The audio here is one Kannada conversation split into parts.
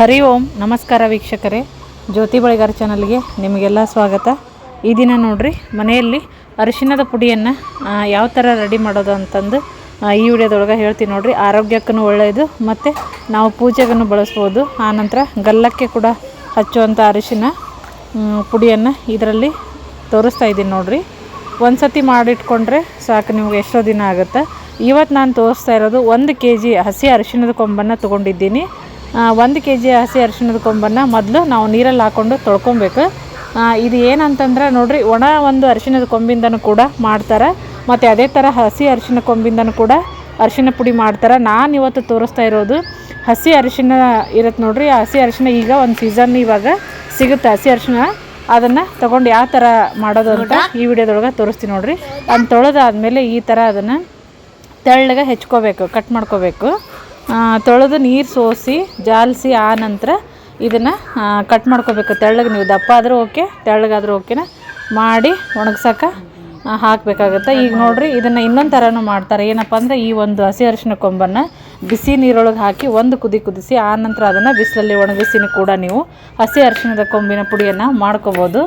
ಹರಿ ಓಂ, ನಮಸ್ಕಾರ ವೀಕ್ಷಕರೇ. ಜ್ಯೋತಿ ಬಳಿಗಾರ ಚಾನಲ್ಗೆ ನಿಮಗೆಲ್ಲ ಸ್ವಾಗತ. ಈ ದಿನ ನೋಡ್ರಿ, ಮನೆಯಲ್ಲಿ ಅರಿಶಿಣದ ಪುಡಿಯನ್ನು ಯಾವ ಥರ ರೆಡಿ ಮಾಡೋದು ಅಂತಂದು ಈ ವಿಡಿಯೋದೊಳಗೆ ಹೇಳ್ತೀನಿ ನೋಡ್ರಿ. ಆರೋಗ್ಯಕ್ಕೂ ಒಳ್ಳೆಯದು ಮತ್ತು ನಾವು ಪೂಜೆಗೂ ಬಳಸ್ಬೋದು. ಆನಂತರ ಗಲ್ಲಕ್ಕೆ ಕೂಡ ಹಚ್ಚುವಂಥ ಅರಿಶಿನ ಪುಡಿಯನ್ನು ಇದರಲ್ಲಿ ತೋರಿಸ್ತಾ ಇದ್ದೀನಿ ನೋಡಿರಿ. ಒಂದು ಸತಿ ಮಾಡಿಟ್ಕೊಂಡ್ರೆ ಸಾಕು, ನಿಮ್ಗೆ ಎಷ್ಟೋ ದಿನ ಆಗುತ್ತೆ. ಇವತ್ತು ನಾನು ತೋರಿಸ್ತಾ ಇರೋದು ಒಂದು ಕೆ ಜಿ ಹಸಿ ಅರಿಶಿನದ ಕೊಂಬನ್ನು ತೊಗೊಂಡಿದ್ದೀನಿ. ಒಂದು ಕೆ ಜಿ ಹಸಿ ಅರಿಶಿಣದ ಕೊಂಬನ್ನು ಮೊದಲು ನಾವು ನೀರಲ್ಲಿ ಹಾಕ್ಕೊಂಡು ತೊಳ್ಕೊಬೇಕು. ಇದು ಏನಂತಂದ್ರೆ ನೋಡಿರಿ, ಒಣ ಒಂದು ಅರಿಶಿಣದ ಕೊಂಬಿಂದನೂ ಕೂಡ ಮಾಡ್ತಾರೆ. ಮತ್ತು ಅದೇ ಥರ ಹಸಿ ಅರಿಶಿನ ಕೊಂಬಿಂದನೂ ಕೂಡ ಅರಿಶಿನ ಪುಡಿ ಮಾಡ್ತಾರೆ. ನಾನು ಇವತ್ತು ತೋರಿಸ್ತಾ ಇರೋದು ಹಸಿ ಅರಿಶಿಣ ಇರುತ್ತೆ ನೋಡ್ರಿ. ಆ ಹಸಿ ಅರಿಶಿನ ಈಗ ಒಂದು ಸೀಸನ್ ಇವಾಗ ಸಿಗುತ್ತೆ ಹಸಿ ಅರಿಶಿಣ. ಅದನ್ನು ತೊಗೊಂಡು ಯಾವ ಥರ ಮಾಡೋದು ಅಂತ ಈ ವಿಡಿಯೋದೊಳಗೆ ತೋರಿಸ್ತೀನಿ ನೋಡ್ರಿ. ಅದನ್ನು ತೊಳೆದಾದ್ಮೇಲೆ ಈ ಥರ ಅದನ್ನು ತೆಳ್ಳಗೆ ಹೆಚ್ಕೋಬೇಕು ಕಟ್ ಮಾಡ್ಕೋಬೇಕು. ತೊಳೆದು ನೀರು ಸೋಸಿ, ಜಾಲಿಸಿ ಆ ನಂತರ ಇದನ್ನು ಕಟ್ ಮಾಡ್ಕೋಬೇಕು. ತೆಳ್ಳಗೆ ನೀವು ದಪ್ಪ ಆದರೂ ಓಕೆ, ತೆಳ್ಳಗಾದರೂ ಓಕೆನ? ಮಾಡಿ ಒಣಗ್ಸಕ್ಕೆ ಹಾಕಬೇಕಾಗುತ್ತೆ. ಈಗ ನೋಡ್ರಿ, ಇದನ್ನು ಇನ್ನೊಂದು ಥರನೂ ಮಾಡ್ತಾರೆ. ಏನಪ್ಪ ಅಂದರೆ, ಈ ಒಂದು ಹಸಿ ಅರಿಶಿನ ಕೊಂಬನ್ನು ಬಿಸಿ ನೀರೊಳಗೆ ಹಾಕಿ ಒಂದು ಕುದಿ ಕುದಿಸಿ, ಆ ನಂತರ ಅದನ್ನು ಬಿಸಿಲಲ್ಲಿ ಒಣಗಿಸಿನೂ ಕೂಡ ನೀವು ಹಸಿ ಅರಿಶಿನದ ಕೊಂಬಿನ ಪುಡಿಯನ್ನು ಮಾಡ್ಕೋಬೋದು.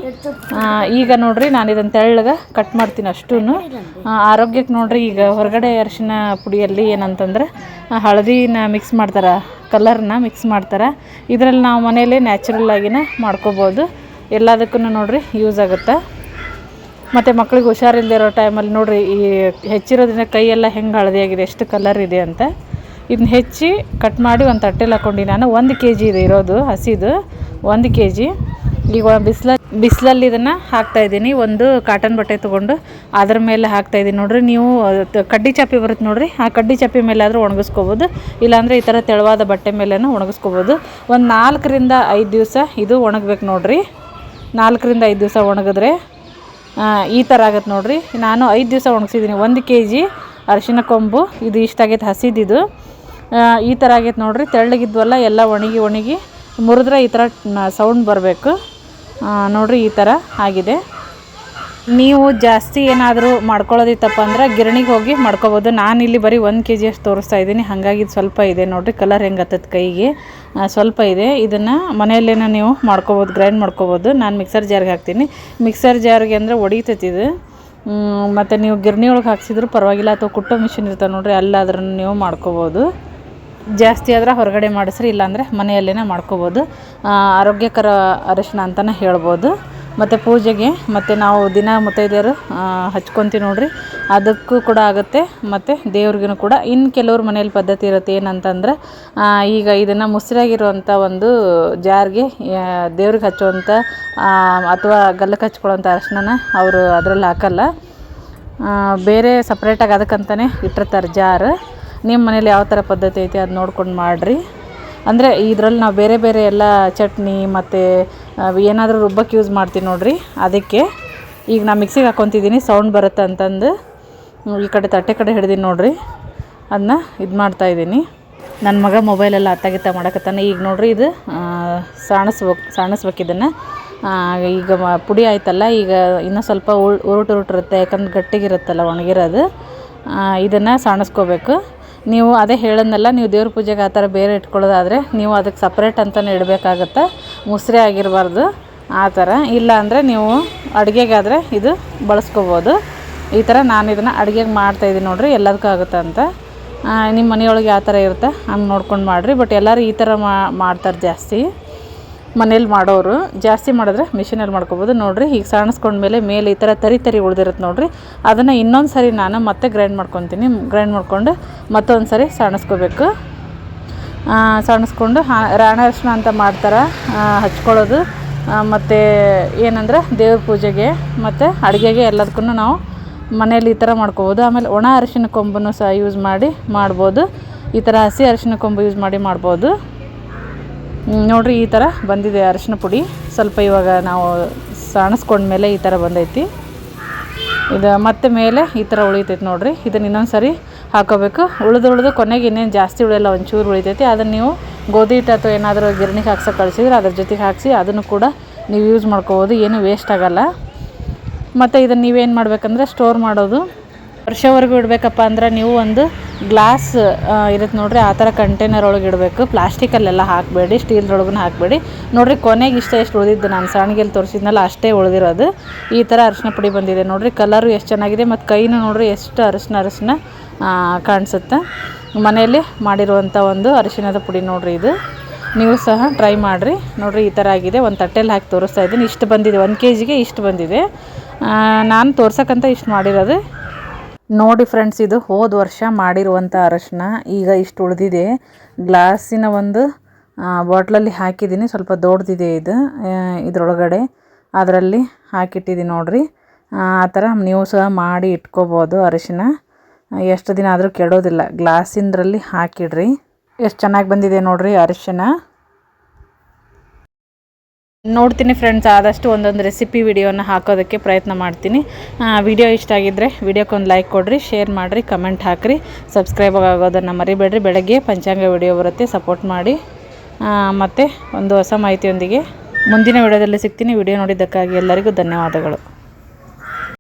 ಈಗ ನೋಡಿರಿ, ನಾನು ಇದನ್ನು ತೆಳ್ಳಗೆ ಕಟ್ ಮಾಡ್ತೀನಿ ಅಷ್ಟೂ ಆರೋಗ್ಯಕ್ಕೆ ನೋಡಿರಿ, ಈಗ ಹೊರಗಡೆ ಅರಿಶಿನ ಪುಡಿಯಲ್ಲಿ ಏನಂತಂದ್ರೆ ಹಳದಿನ ಮಿಕ್ಸ್ ಮಾಡ್ತಾರೆ ಕಲರ್ನ ಮಿಕ್ಸ್ ಮಾಡ್ತಾರೆ. ಇದರಲ್ಲಿ ನಾವು ಮನೇಲಿ ನ್ಯಾಚುರಲ್ ಆಗಿನೇ ಮಾಡ್ಕೋಬೋದು. ಎಲ್ಲದಕ್ಕೂ ನೋಡಿರಿ ಯೂಸ್ ಆಗುತ್ತೆ. ಮತ್ತು ಮಕ್ಳಿಗೆ ಹುಷಾರಿಲ್ಲದೆ ಇರೋ ಟೈಮಲ್ಲಿ ನೋಡಿರಿ, ಈ ಹೆಚ್ಚಿರೋದ್ರಿಂದ ಕೈಯೆಲ್ಲ ಹೆಂಗೆ ಹಳದಿಯಾಗಿದೆ, ಎಷ್ಟು ಕಲರ್ ಇದೆ ಅಂತ. ಇದನ್ನ ಹೆಚ್ಚಿ ಕಟ್ ಮಾಡಿ ಒಂದು ತಟ್ಟೆಲಿ ಹಾಕ್ಕೊಂಡು ನಾನು ಒಂದು ಕೆ ಜಿ ಇದೆ ಇರೋದು, ಹಸಿದು. ಒಂದು ಕೆ ಜಿ ಈಗ ಬಿಸಿಲ ಬಿಸಿಲಲ್ಲಿ ಇದನ್ನು ಹಾಕ್ತಾಯಿದ್ದೀನಿ ಒಂದು ಕಾಟನ್ ಬಟ್ಟೆ ತೊಗೊಂಡು ಅದ್ರ ಮೇಲೆ ಹಾಕ್ತಾಯಿದ್ದೀನಿ ನೋಡಿರಿ, ನೀವು ಕಡ್ಡಿ ಚಾಪಿ ಬರುತ್ತೆ ನೋಡಿರಿ. ಆ ಕಡ್ಡಿ ಚಾಪಿ ಮೇಲೆ ಆದರೂ ಒಣಗಿಸ್ಕೋಬೋದು. ಇಲ್ಲಾಂದರೆ ಈ ಥರ ತೆಳುವಾದ ಬಟ್ಟೆ ಮೇಲೇನೂ ಒಣಗಿಸ್ಕೋಬೋದು. ಒಂದು ನಾಲ್ಕರಿಂದ ಐದು ದಿವಸ ಇದು ಒಣಗಬೇಕು ನೋಡಿರಿ. ನಾಲ್ಕರಿಂದ ಐದು ದಿವಸ ಒಣಗಿದ್ರೆ ಈ ಥರ ಆಗತ್ತೆ ನೋಡಿರಿ. ನಾನು ಐದು ದಿವಸ ಒಣಗಿಸಿದ್ದೀನಿ ಒಂದು ಕೆ ಜಿ ಅರಿಶಿನ ಕೊಂಬು. ಇದು ಇಷ್ಟಾಗೈತೆ ಹಸಿದಿದು. ಈ ಥರ ಆಗೈತೆ ನೋಡಿರಿ. ತೆಳ್ಳಗಿದ್ವಲ್ಲ, ಎಲ್ಲ ಒಣಗಿ ಒಣಗಿ ಮುರಿದ್ರೆ ಈ ಥರ ಸೌಂಡ್ ಬರಬೇಕು. ನೋಡಿರಿ ಈ ಥರ ಆಗಿದೆ. ನೀವು ಜಾಸ್ತಿ ಏನಾದರೂ ಮಾಡ್ಕೊಳ್ಳೋದಿತ್ತಪ್ಪ ಅಂದ್ರೆ ಗಿರಣಿಗೆ ಹೋಗಿ ಮಾಡ್ಕೊಬೋದು. ನಾನು ಇಲ್ಲಿ ಬರೀ ಒಂದು ಕೆ ಜಿ ಅಷ್ಟು ತೋರಿಸ್ತಾ ಇದ್ದೀನಿ. ಹಾಗಾಗಿ ಇದು ಸ್ವಲ್ಪ ಇದೆ. ನೋಡಿರಿ ಕಲರ್ ಹೆಂಗೆ ಹತ್ತದ ಕೈಗೆ. ಸ್ವಲ್ಪ ಇದೆ. ಇದನ್ನು ಮನೆಯಲ್ಲೇನೋ ನೀವು ಮಾಡ್ಕೊಬೋದು ಗ್ರೈಂಡ್ ಮಾಡ್ಕೋಬೋದು. ನಾನು ಮಿಕ್ಸರ್ ಜಾರ್ಗೆ ಹಾಕ್ತೀನಿ. ಮಿಕ್ಸರ್ ಜಾರ್ಗೆ ಅಂದರೆ ಇದು. ಮತ್ತು ನೀವು ಗಿರಣಿ ಒಳಗೆ ಹಾಕ್ಸಿದ್ರು ಪರವಾಗಿಲ್ಲ. ಅಥವಾ ಕುಟ್ಟೋ ಮಿಷಿನ್ ಇರ್ತವೆ ನೋಡ್ರಿ ಅಲ್ಲಾದ್ರೂ ನೀವು ಮಾಡ್ಕೊಬೋದು. ಜಾಸ್ತಿ ಆದ್ರೆ ಹೊರಗಡೆ ಮಾಡಿಸ್ರಿ, ಇಲ್ಲಾಂದರೆ ಮನೆಯಲ್ಲೇ ಮಾಡ್ಕೋಬೋದು. ಆರೋಗ್ಯಕರ ಅರಿಶಿನ ಅಂತಲೇ ಹೇಳ್ಬೋದು. ಮತ್ತು ಪೂಜೆಗೆ, ಮತ್ತು ನಾವು ದಿನ ಮುತ್ತೈದೆಯರು ಹಚ್ಕೊತೀವಿ ನೋಡಿರಿ. ಅದಕ್ಕೂ ಕೂಡ ಆಗುತ್ತೆ, ಮತ್ತು ದೇವ್ರಿಗೂ ಕೂಡ. ಇನ್ನು ಕೆಲವ್ರ ಮನೇಲಿ ಪದ್ಧತಿ ಇರುತ್ತೆ ಏನಂತಂದ್ರೆ ಈಗ ಇದನ್ನು ಮುಸ್ರಾಗಿರುವಂಥ ಒಂದು ಜಾರಿಗೆ ದೇವ್ರಿಗೆ ಹಚ್ಚುವಂಥ ಅಥವಾ ಗಲ್ಲಕ್ಕೆ ಹಚ್ಕೊಳ್ಳೋಂಥ ಅರಿಶಿನ ಅವರು ಅದರಲ್ಲಿ ಹಾಕಲ್ಲ. ಬೇರೆ ಸಪ್ರೇಟಾಗಿ ಅದಕ್ಕಂತಲೇ ಇಟ್ಟಿರ್ತಾರೆ ಜಾರ್. ನಿಮ್ಮ ಮನೇಲಿ ಯಾವ ಥರ ಪದ್ಧತಿ ಐತಿ ಅದು ನೋಡ್ಕೊಂಡು ಮಾಡಿರಿ. ಅಂದರೆ ಇದರಲ್ಲಿ ನಾವು ಬೇರೆ ಬೇರೆ ಎಲ್ಲ ಚಟ್ನಿ, ಮತ್ತು ಏನಾದರೂ ರುಬ್ಬಕ್ಕೆ ಯೂಸ್ ಮಾಡ್ತೀನಿ ನೋಡಿರಿ. ಅದಕ್ಕೆ ಈಗ ನಾನು ಮಿಕ್ಸಿಗೆ ಹಾಕ್ಕೊತಿದ್ದೀನಿ ಸೌಂಡ್ ಬರುತ್ತೆ ಅಂತಂದು. ಈ ಕಡೆ ತಟ್ಟೆ ಕಡೆ ಹಿಡ್ದೀನಿ ನೋಡಿರಿ. ಅದನ್ನ ಇದು ಮಾಡ್ತಾಯಿದ್ದೀನಿ ನನ್ನ ಮಗ ಮೊಬೈಲೆಲ್ಲ ಅತ್ತಾಗಿತ್ತ ಮಾಡಕತ್ತಾನೆ. ಈಗ ನೋಡ್ರಿ ಇದು ಸಾಣಿಸ್ಬೇಕು ಸಾಣಿಸ್ಬೇಕು ಇದನ್ನು. ಈಗ ಪುಡಿ ಆಯ್ತಲ್ಲ, ಈಗ ಇನ್ನೂ ಸ್ವಲ್ಪ ಉರುಟು ಉರುಟಿರುತ್ತೆ ಯಾಕಂದ್ರೆ ಗಟ್ಟಿಗಿರುತ್ತಲ್ಲ, ಒಣಗಿರೋದು. ಇದನ್ನು ಸಾಣಿಸ್ಕೋಬೇಕು. ನೀವು ಅದೇ ಹೇಳೋದ್ನೆಲ್ಲ, ನೀವು ದೇವ್ರ ಪೂಜೆಗೆ ಆ ಥರ ಬೇರೆ ಇಟ್ಕೊಳ್ಳೋದಾದರೆ ನೀವು ಅದಕ್ಕೆ ಸಪ್ರೇಟ್ ಅಂತಲೇ ಇಡಬೇಕಾಗತ್ತೆ. ಮುಸ್ರೆ ಆಗಿರಬಾರ್ದು, ಆ ಥರ. ಇಲ್ಲ ಅಂದರೆ ನೀವು ಅಡುಗೆಗಾದರೆ ಇದು ಬಳಸ್ಕೋಬೋದು. ಈ ಥರ ನಾನು ಇದನ್ನು ಅಡುಗೆಗೆ ಮಾಡ್ತಾಯಿದ್ದೀನಿ ನೋಡಿರಿ, ಎಲ್ಲದಕ್ಕೂ ಆಗುತ್ತೆ ಅಂತ. ನಿಮ್ಮ ಮನೆಯೊಳಗೆ ಯಾವ ಥರ ಇರುತ್ತೆ, ಹಂಗೆ ನೋಡ್ಕೊಂಡು ಮಾಡಿರಿ. ಬಟ್ ಎಲ್ಲರೂ ಈ ಥರ ಮಾಡ್ತಾರೆ ಜಾಸ್ತಿ. ಮನೇಲಿ ಮಾಡೋರು ಜಾಸ್ತಿ ಮಾಡಿದ್ರೆ ಮಿಷಿನಲ್ಲಿ ಮಾಡ್ಕೊಬೋದು. ನೋಡಿರಿ ಈಗ ಸಾಣಿಸ್ಕೊಂಡ್ಮೇಲೆ ಮೇಲೆ ಈ ಥರ ತರಿ ತರಿ ಉಳಿದಿರುತ್ತೆ ನೋಡಿರಿ. ಅದನ್ನು ಇನ್ನೊಂದು ಸರಿ ನಾನು ಮತ್ತೆ ಗ್ರೈಂಡ್ ಮಾಡ್ಕೊತೀನಿ. ಗ್ರೈಂಡ್ ಮಾಡಿಕೊಂಡು ಮತ್ತೊಂದು ಸರಿ ಸಾಣಿಸ್ಕೋಬೇಕು ಸಾಣಿಸ್ಕೊಂಡು ರಾಣ ಅರಿಶಿನ ಅಂತ ಮಾಡ್ತಾರೆ ಹಚ್ಕೊಳ್ಳೋದು. ಮತ್ತು ಏನಂದ್ರೆ ದೇವ್ರ ಪೂಜೆಗೆ ಮತ್ತು ಅಡುಗೆಗೆ ಎಲ್ಲದಕ್ಕೂ ನಾವು ಮನೇಲಿ ಈ ಥರ ಮಾಡ್ಕೋಬೋದು. ಆಮೇಲೆ ಒಣ ಅರಿಶಿನ ಕೊಂಬನ್ನು ಸಹ ಯೂಸ್ ಮಾಡಿ ಮಾಡ್ಬೋದು. ಈ ಥರ ಹಸಿ ಅರಿಶಿನ ಕೊಂಬು ಯೂಸ್ ಮಾಡಿ ಮಾಡ್ಬೋದು. ನೋಡ್ರಿ ಈ ಥರ ಬಂದಿದೆ ಅರಶಿನ ಪುಡಿ. ಸ್ವಲ್ಪ ಇವಾಗ ನಾವು ಸಾಣಿಸ್ಕೊಂಡ್ಮೇಲೆ ಈ ಥರ ಬಂದೈತಿ. ಇದು ಮತ್ತೆ ಮೇಲೆ ಈ ಥರ ಉಳಿತೈತಿ ನೋಡ್ರಿ. ಇದನ್ನ ಇನ್ನೊಂದು ಸರಿ ಹಾಕೋಬೇಕು. ಉಳಿದು ಉಳಿದು ಕೊನೆಗೆ ಇನ್ನೇನು ಜಾಸ್ತಿ ಉಳಿಯಲ್ಲ, ಒಂಚೂರು ಉಳಿತೈತಿ. ಅದನ್ನು ನೀವು ಗೋಧಿ ಹಿಟ್ಟು ಅಥವಾ ಏನಾದರೂ ಗಿರಣಿಗೆ ಹಾಕ್ಸೋಕೆ ಕಳಿಸಿದ್ರೆ ಅದ್ರ ಜೊತೆಗೆ ಹಾಕಿಸಿ ಅದನ್ನು ಕೂಡ ನೀವು ಯೂಸ್ ಮಾಡ್ಕೋಬೋದು. ಏನು ವೇಸ್ಟ್ ಆಗೋಲ್ಲ. ಮತ್ತು ಇದನ್ನು ನೀವೇನು ಮಾಡಬೇಕಂದ್ರೆ ಸ್ಟೋರ್ ಮಾಡೋದು. ವರ್ಷವರೆಗೂ ಇಡಬೇಕಪ್ಪ ಅಂದ್ರೆ ನೀವು ಒಂದು ಗ್ಲಾಸ್ ಇರುತ್ತೆ ನೋಡ್ರಿ, ಆ ಥರ ಕಂಟೈನರ್ ಒಳಗೆ ಇಡಬೇಕು. ಪ್ಲಾಸ್ಟಿಕಲ್ಲೆಲ್ಲ ಹಾಕಬೇಡಿ ಸ್ಟೀಲ್ದೊಳಗೂ ಹಾಕಬೇಡಿ. ನೋಡಿರಿ, ಕೊನೆಗೆ ಇಷ್ಟ ಎಷ್ಟು ಉಳಿದಿದ್ದು ನಾನು ಸಣ್ಣಗೆಲ್ಲಿ ತೋರಿಸಿದ್ನಲ್ಲ, ಅಷ್ಟೇ ಉಳಿದಿರೋದು. ಈ ಥರ ಅರಿಶಿನ ಪುಡಿ ಬಂದಿದೆ ನೋಡಿರಿ ಕಲರು ಎಷ್ಟು ಚೆನ್ನಾಗಿದೆ ಮತ್ತು ಕೈನೂ ನೋಡ್ರಿ ಎಷ್ಟು ಅರಿಶಿನ ಅರಿಶಿನ ಕಾಣಿಸುತ್ತೆ. ಮನೆಯಲ್ಲಿ ಮಾಡಿರುವಂಥ ಒಂದು ಅರಿಶಿನದ ಪುಡಿ ನೋಡಿರಿ ಇದು. ನೀವು ಸಹ ಟ್ರೈ ಮಾಡಿರಿ. ನೋಡಿರಿ, ಈ ಥರ ಆಗಿದೆ. ಒಂದು ತಟ್ಟೆಲಿ ಹಾಕಿ ತೋರಿಸ್ತಾ ಇದ್ದೀನಿ. ಇಷ್ಟು ಬಂದಿದೆ. ಒಂದು ಕೆ ಜಿಗೆ ಇಷ್ಟು ಬಂದಿದೆ. ನಾನು ತೋರ್ಸೋಕ್ಕಂತ ಇಷ್ಟು ಮಾಡಿರೋದು. ನೋಡಿ ಫ್ರೆಂಡ್ಸ್ ಇದು ಹೋದ ವರ್ಷ ಮಾಡಿರುವಂಥ ಅರಶಿನ. ಈಗ ಇಷ್ಟು ಉಳಿದಿದೆ. ಗ್ಲಾಸಿನ ಒಂದು ಬಾಟ್ಲಲ್ಲಿ ಹಾಕಿದ್ದೀನಿ. ಸ್ವಲ್ಪ ದೊಡ್ಡದಿದೆ ಇದು ಇದರೊಳಗಡೆ. ಅದರಲ್ಲಿ ಹಾಕಿಟ್ಟಿದ್ದೀನಿ ನೋಡಿರಿ. ಆ ಥರ ನೀವು ಸಹ ಮಾಡಿ ಇಟ್ಕೋಬೋದು ಅರಶಿನ. ಎಷ್ಟು ದಿನ ಆದರೂ ಕೆಡೋದಿಲ್ಲ. ಗ್ಲಾಸಿಂದ್ರಲ್ಲಿ ಹಾಕಿಡ್ರಿ. ಎಷ್ಟು ಚೆನ್ನಾಗಿ ಬಂದಿದೆ ನೋಡಿರಿ ಅರಿಶಿನ. ನೋಡ್ತೀನಿ ಫ್ರೆಂಡ್ಸ್ ಆದಷ್ಟು ಒಂದೊಂದು ರೆಸಿಪಿ ವಿಡಿಯೋನ ಹಾಕೋದಕ್ಕೆ ಪ್ರಯತ್ನ ಮಾಡ್ತೀನಿ. ವಿಡಿಯೋ ಇಷ್ಟ ಆಗಿದ್ದರೆ ವಿಡಿಯೋಕ್ಕೊಂದು ಲೈಕ್ ಕೊಡಿರಿ ಶೇರ್ ಮಾಡಿರಿ ಕಮೆಂಟ್ ಹಾಕಿರಿ. ಸಬ್ಸ್ಕ್ರೈಬ್ ಆಗೋದನ್ನು ಮರಿಬೇಡ್ರಿ. ಬೆಳಗ್ಗೆ ಪಂಚಾಂಗ ವಿಡಿಯೋ ಬರುತ್ತೆ ಸಪೋರ್ಟ್ ಮಾಡಿ. ಮತ್ತು ಒಂದು ಹೊಸ ಮಾಹಿತಿಯೊಂದಿಗೆ ಮುಂದಿನ ವಿಡಿಯೋದಲ್ಲಿ ಸಿಗ್ತೀನಿ. ವಿಡಿಯೋ ನೋಡಿದ್ದಕ್ಕಾಗಿ ಎಲ್ಲರಿಗೂ ಧನ್ಯವಾದಗಳು.